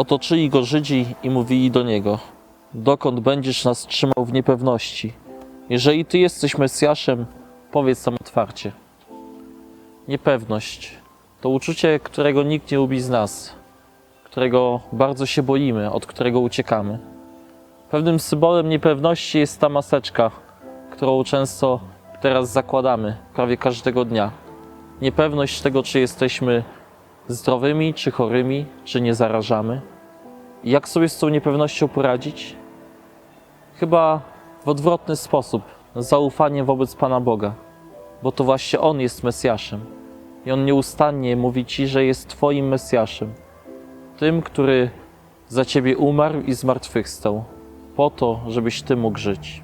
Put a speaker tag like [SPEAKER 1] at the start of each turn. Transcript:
[SPEAKER 1] Otoczyli go Żydzi i mówili do niego: Dokąd będziesz nas trzymał w niepewności? Jeżeli ty jesteś Mesjaszem, powiedz nam otwarcie. Niepewność to uczucie, którego nikt nie lubi z nas, którego bardzo się boimy, od którego uciekamy. Pewnym symbolem niepewności jest ta maseczka, którą często teraz zakładamy prawie każdego dnia. Niepewność tego, czy jesteśmy zdrowymi, czy chorymi, czy nie zarażamy. Jak sobie z tą niepewnością poradzić? Chyba w odwrotny sposób zaufanie wobec Pana Boga, bo to właśnie On jest Mesjaszem. I On nieustannie mówi Ci, że jest Twoim Mesjaszem, tym, który za Ciebie umarł i zmartwychwstał, po to, żebyś Ty mógł żyć.